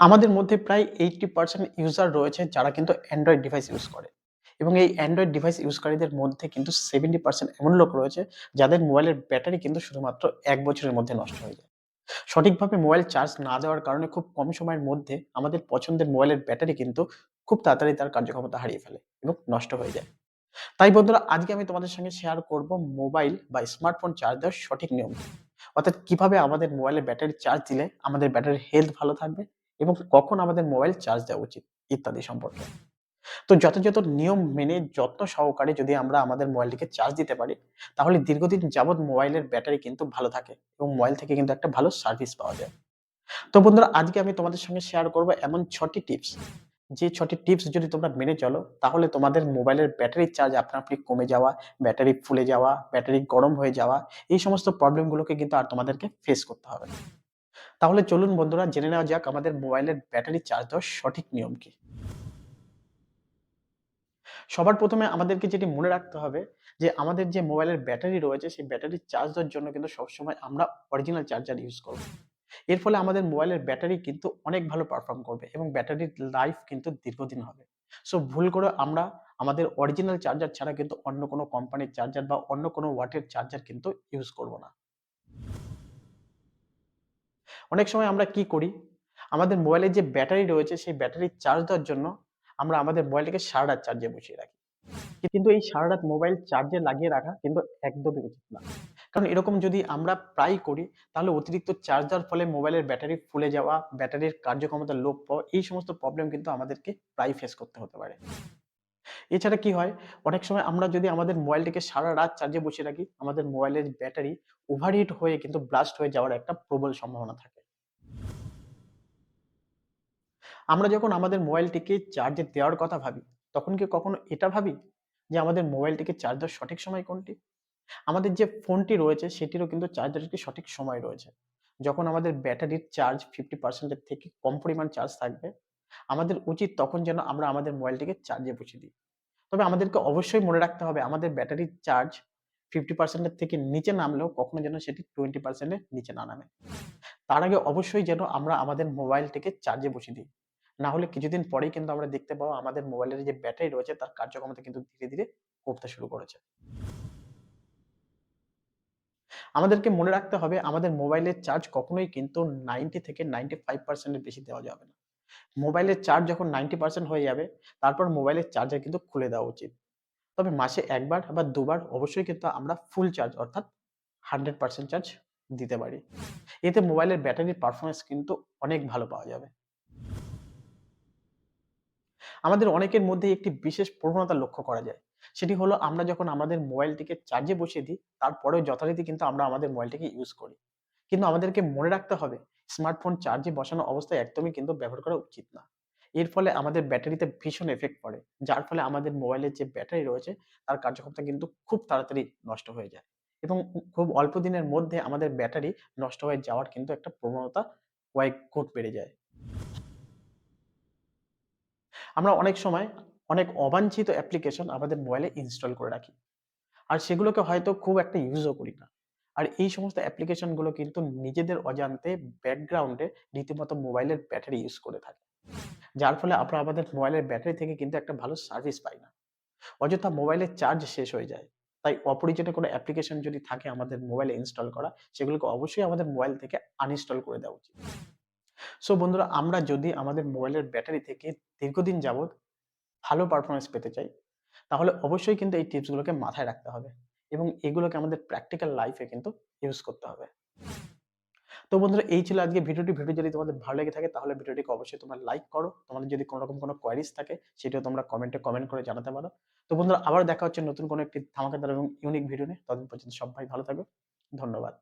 আমাদের মধ্যে প্রায় 80% ইউজার রয়েছে যারা কিন্তু অ্যান্ড্রয়েড ডিভাইস ইউজ করে। এবং এই অ্যান্ড্রয়েড ডিভাইস ইউজকারীদের মধ্যে কিন্তু 70% এমন লোক রয়েছে যাদের মোবাইলের ব্যাটারি কিন্তু শুধুমাত্র এক বছরের মধ্যে নষ্ট হয়ে যায়। সঠিকভাবে মোবাইল চার্জ না দেওয়ার কারণে খুব কম সময়ের মধ্যে আমাদের পছন্দের মোবাইলের ব্যাটারি কিন্তু খুব তাড়াতাড়ি তার কার্যক্ষমতা হারিয়ে ফেলে এবং নষ্ট হয়ে যায়। তাই বন্ধুরা, আজকে আমি তোমাদের সঙ্গে শেয়ার করব মোবাইল বা স্মার্টফোন চার্জ দেওয়ার সঠিক নিয়ম। অর্থাৎ কীভাবে আমাদের মোবাইলের ব্যাটারি চার্জ দিলে আমাদের ব্যাটারির হেলথ ভালো থাকবে এবং কখন আমাদের মোবাইল চার্জ দেওয়া উচিত ইত্যাদি সম্পর্কে। তো যথাযথ নিয়ম মেনে যত্ন সহকারে যদি আমরা আমাদের মোবাইলটিকে চার্জ দিতে পারি, তাহলে দীর্ঘদিন যাবৎ মোবাইলের ব্যাটারি কিন্তু ভালো থাকে এবং মোবাইল থেকে কিন্তু একটা ভালো সার্ভিস পাওয়া যায়। তো বন্ধুরা আজকে আমি তোমাদের সঙ্গে শেয়ার করব এমন ছটি টিপস। যে ছটি টিপস যদি তোমরা মেনে চলো, তাহলে তোমাদের মোবাইলের ব্যাটারির চার্জ আপনা আপনি কমে যাওয়া, ব্যাটারি ফুলে যাওয়া, ব্যাটারি গরম হয়ে যাওয়া, এই সমস্ত প্রবলেমগুলোকে কিন্তু আর তোমাদেরকে ফেস করতে হবে না। তাহলে চলুন বন্ধুরা, জেনে নেওয়া যাক আমাদের মোবাইলের ব্যাটারি চার্জ দেওয়ার সঠিক নিয়ম কি? সবার ১ম এ আমাদেরকে যেটি মনে রাখতে হবে, যে আমাদের যে মোবাইলের ব্যাটারি রয়েছে, সেই ব্যাটারি চার্জ দেওয়ার জন্য কিন্তু সবসময় আমরা অরিজিনাল চার্জার ইউজ করব। এর ফলে আমাদের মোবাইলের ব্যাটারি কিন্তু অনেক ভালো পারফর্ম করবে এবং ব্যাটারির লাইফ কিন্তু দীর্ঘদিন হবে। সো ভুল করে আমরা আমাদের অরিজিনাল চার্জার ছাড়া কিন্তু অন্য কোনো কোম্পানির চার্জার বা অন্য কোনো ওয়াটের চার্জার কিন্তু ইউজ করব না। অনেক সময় আমরা কি করি? আমাদের মোবাইলের যে ব্যাটারি রয়েছে সেই ব্যাটারি চার্জ দেওয়ার জন্য আমরা আমাদের মোবাইলটাকে সারারাত চার্জে বসিয়ে রাখি। কিন্তু এই সারারাত মোবাইল চার্জে লাগিয়ে রাখা কিন্তু একদমই উচিত না। কারণ এরকম যদি আমরা প্রায়ই করি তাহলে অতিরিক্ত চার্জ দেওয়ার ফলে মোবাইলের ব্যাটারি ফুলে যাওয়া, ব্যাটারির কার্যক্ষমতা লোপ পাওয়া এই সমস্ত প্রবলেম কিন্তু আমাদেরকে প্রায় ফেস করতে হতে পারে। এছাড়া কি হয়? অনেক সময় আমরা যদি আমাদের মোবাইলটিকে সারা রাত চার্জে বসিয়ে রাখি, আমাদের মোবাইলের ব্যাটারি ওভারহিট হয়ে কিন্তু ব্লাস্ট হয়ে যাওয়ার একটা প্রবল সম্ভাবনা থাকে। আমরা যখন আমাদের মোবাইলটিকে চার্জে দেওয়ার কথা ভাবি, তখন কি কখনো এটা ভাবি যে আমাদের মোবাইলটিকে চার্জ দেওয়ার সঠিক সময় কোনটি? আমাদের যে ফোনটি রয়েছে সেটিরও কিন্তু চার্জারের একটি সঠিক সময় রয়েছে। যখন আমাদের ব্যাটারির চার্জ 50% এর থেকে কম পরিমাণ চার্জ থাকবে, আমাদের উচিত তখন যেন আমরা আমাদের মোবাইলটিকে চার্জে বসিয়ে দিই। তবে আমাদেরকে অবশ্যই মনে রাখতে হবে আমাদের ব্যাটারির চার্জ ফিফটি পার্সেন্টের থেকে নিচে নামলেও কখনো যেন সেটি টোয়েন্টি পার্সেন্টের নিচে না নামে। তার আগে অবশ্যই যেন আমরা আমাদের মোবাইলটিকে চার্জে বসিয়ে দিই। না হলে কিছুদিন পরেই কিন্তু আমরা দেখতে পাবো আমাদের মোবাইলের যে ব্যাটারি রয়েছে তার কার্যক্ষমতা কিন্তু ধীরে, ধীরে কমতে শুরু করেছে। আমাদেরকে মনে রাখতে হবে আমাদের মোবাইলের চার্জ কখনোই কিন্তু 90 থেকে 95% এর বেশি দেওয়া যাবে না। মোবাইলের চার্জ যখন 90% হয়ে যাবে, তারপর মোবাইলের চার্জার কিন্তু খুলে দেওয়া উচিত। তবে মাসে একবার বা দুবার অবশ্যই কিন্তু আমরা ফুল চার্জ অর্থাৎ 100% চার্জ দিতে পারি। এতে মোবাইলের ব্যাটারির পারফরমেন্স কিন্তু অনেক ভালো পাওয়া যাবে। আমাদের অনেকের মধ্যেই একটি বিশেষ প্রবণতা লক্ষ্য করা যায়। সেটি হলো আমরা যখন আমাদের মোবাইলটিকে চার্জে বসিয়ে দিই, তারপরেও যথারীতি কিন্তু আমরা আমাদের মোবাইলটিকে ইউজ করি। কিন্তু আমাদেরকে মনে রাখতে হবে স্মার্টফোন চার্জে বসানো অবস্থায় একদমই কিন্তু ব্যবহার করা উচিত না। এর ফলে আমাদের ব্যাটারিতে ভীষণ এফেক্ট পড়ে। যার ফলে আমাদের মোবাইলের যে ব্যাটারি রয়েছে তার কার্যক্ষমতা কিন্তু খুব তাড়াতাড়ি নষ্ট হয়ে যায়। এবং খুব অল্প দিনের মধ্যে আমাদের ব্যাটারি নষ্ট হয়ে যাওয়ার কিন্তু একটা প্রবণতা কয়েক গুণ বেড়ে যায়। আমরা অনেক সময় অনেক অবাঞ্ছিত অ্যাপ্লিকেশন আমাদের মোবাইলে ইনস্টল করে রাখি। আর সেগুলোকে হয়তো খুব একটা ইউজও করি না। আর এই সমস্ত অ্যাপ্লিকেশনগুলো কিন্তু নিজেদের অজান্তে ব্যাকগ্রাউন্ডে রীতিমতো মোবাইলের ব্যাটারি ইউজ করে থাকে। যার ফলে আমরা আমাদের মোবাইলের ব্যাটারি থেকে কিন্তু একটা ভালো সার্ভিস পাই না। অযথা মোবাইলের চার্জ শেষ হয়ে যায়। তাই অপরিচিত কোনো অ্যাপ্লিকেশন যদি থাকে আমাদের মোবাইলে ইনস্টল করা, সেগুলোকে অবশ্যই আমাদের মোবাইল থেকে আনইনস্টল করে দেওয়া উচিত। সো বন্ধুরা আমরা যদি আমাদের মোবাইলের ব্যাটারি থেকে দীর্ঘদিন যাবৎ ভালো পারফরমেন্স পেতে চাই, তাহলে অবশ্যই কিন্তু এই টিপস গুলোকে মাথায় রাখতে হবে এবং এগুলোকে আমাদের প্র্যাকটিক্যাল লাইফে কিন্তু ইউজ করতে হবে। তো বন্ধুরা এই ছিল আজকের ভিডিওটি। ভিডিও যদি তোমাদের ভালো লেগে থাকে তাহলে ভিডিওটিকে অবশ্যই তোমরা লাইক করো। তোমাদের যদি কোন রকম কোন কোয়েরিজ থাকে সেটিও তোমরা কমেন্টে কমেন্ট করে জানাতে পারো। তো বন্ধুরা আবার দেখা হচ্ছে নতুন কোনো একটি ধামাকাদার এবং ইউনিক ভিডিও নিয়ে। ততদিন পর্যন্ত সবাই ভালো থাকো। ধন্যবাদ।